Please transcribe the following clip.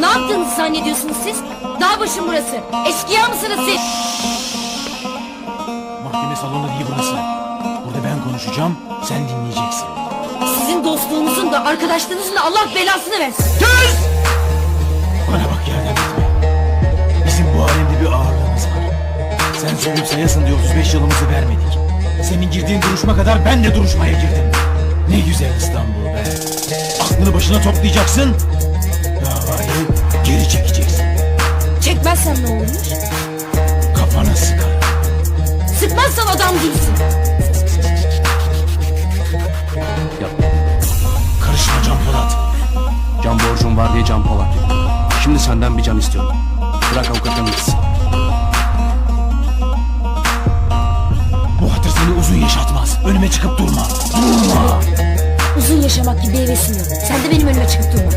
Ne yaptığınızı zannediyorsunuz siz? Dağ başım burası. Eşkıya mısınız siz? Mahkeme salonu değil burası. Burada ben konuşacağım, sen dinleyeceksin. Sizin dostluğunuzun da arkadaşlığınızın da Allah belasını versin. Bana bak yerden gitme. Bizim bu alemde bir ağırlığımız var. Sen söyleyip sayasın diye 35 yılımızı vermedik. Senin girdiğin duruşma kadar ben de duruşmaya girdim. Ne güzel İstanbul be. Aklını başına toplayacaksın. Çekmezsem ne olurmuş? Kafana sıkar. Sıkmazsan adam değilsin. Karışma Can Polat. Can borcum var diye can Polat. Şimdi senden bir can istiyorum. Bırak avukatın gitsin. Bu hatır seni uzun yaşatmaz. Önüme çıkıp durma. Durma. Uzun yaşamak gibi hevesim yok. Sen de benim önüme çıkıp durma.